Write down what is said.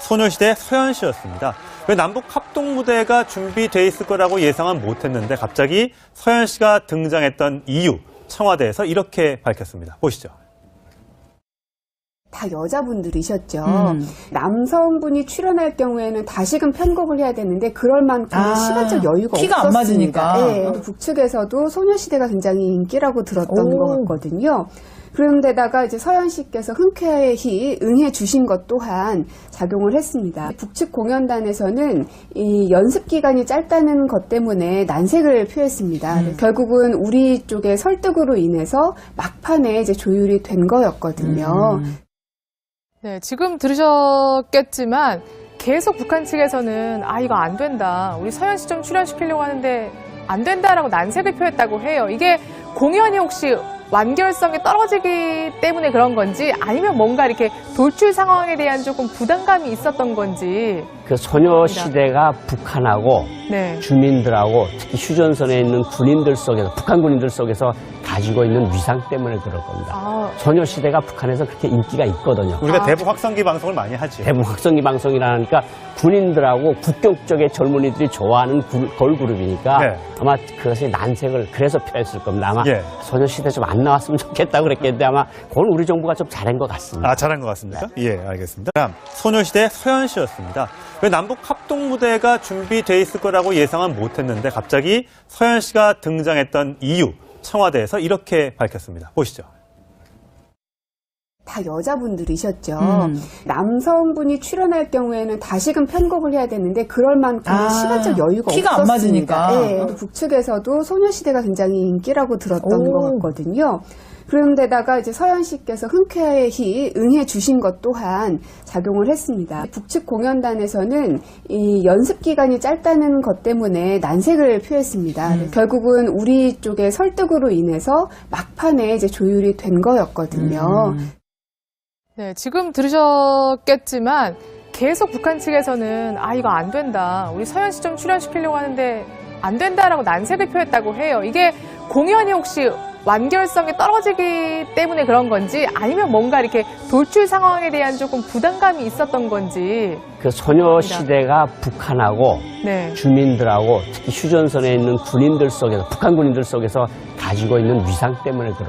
소녀시대 서현 씨였습니다. 왜 남북 합동 무대가 준비돼 있을 거라고 예상은 못했는데 갑자기 서현 씨가 등장했던 이유 청와대에서 이렇게 밝혔습니다. 보시죠. 다 여자분들이셨죠. 음. 남성분이 출연할 경우에는 다시금 편곡을 해야 되는데 그럴 만큼 아, 시간적 여유가 키가 안 없었습니다. 맞으니까. 예, 북측에서도 소녀시대가 굉장히 인기라고 들었던 오. 것 같거든요. 그런데다가 이제 서현 씨께서 흔쾌히 응해 주신 것 또한 작용을 했습니다. 북측 공연단에서는 이 연습 기간이 짧다는 것 때문에 난색을 표했습니다. 음. 결국은 우리 쪽의 설득으로 인해서 막판에 이제 조율이 된 거였거든요. 음. 네, 지금 들으셨겠지만 계속 북한 측에서는 아 이거 안 된다. 우리 서현 씨 좀 출연시키려고 하는데 안 된다라고 난색을 표했다고 해요. 이게 공연이 혹시 완결성이 떨어지기 때문에 그런 건지 아니면 뭔가 이렇게 돌출 상황에 대한 조금 부담감이 있었던 건지. 그 소녀시대가 북한하고 네. 주민들하고 특히 휴전선에 있는 군인들 속에서 북한 군인들 속에서 가지고 있는 위상 때문에 그럴 겁니다. 아, 소녀시대가 북한에서 그렇게 인기가 있거든요. 우리가 아. 대북 확성기 방송을 많이 하지. 대북 확성기 방송이라니까 군인들하고 국경 쪽의 젊은이들이 좋아하는 구- 걸그룹이니까 네. 아마 그것이 난색을 그래서 표했을 겁니다. 아마 예. 소녀시대 좀안 나왔으면 좋겠다고 그랬겠는데 아마 그건 우리 정부가 좀 잘한 것 같습니다. 아, 잘한 것 같습니까? 예, 알겠습니다. 소녀시대 서현 씨였습니다. 왜 남북 합동 무대가 준비돼 있을 거라고 예상은 못했는데 갑자기 서현 씨가 등장했던 이유 청와대에서 이렇게 밝혔습니다. 보시죠. 다 여자분들이셨죠. 음. 남성분이 출연할 경우에는 다시금 편곡을 해야 되는데 그럴 만큼 아, 시간적 여유가 키가 안 없었습니다. 맞으니까. 예, 북측에서도 소녀시대가 굉장히 인기라고 들었던 오. 것 같거든요. 그런데다가 이제 서현 씨께서 흔쾌히 응해 주신 것 또한 작용을 했습니다. 북측 공연단에서는 이 연습 기간이 짧다는 것 때문에 난색을 표했습니다. 음. 결국은 우리 쪽의 설득으로 인해서 막판에 이제 조율이 된 거였거든요. 음. 네, 지금 들으셨겠지만 계속 북한 측에서는 아 이거 안 된다. 우리 서현 씨 좀 출연시키려고 하는데 안 된다라고 난색을 표했다고 해요. 이게 공연이 혹시 완결성이 떨어지기 때문에 그런 건지 아니면 뭔가 이렇게 돌출 상황에 대한 조금 부담감이 있었던 건지. 그 소녀시대가 북한하고 네. 주민들하고 특히 휴전선에 있는 군인들 속에서 북한 군인들 속에서 가지고 있는 위상 때문에 그럴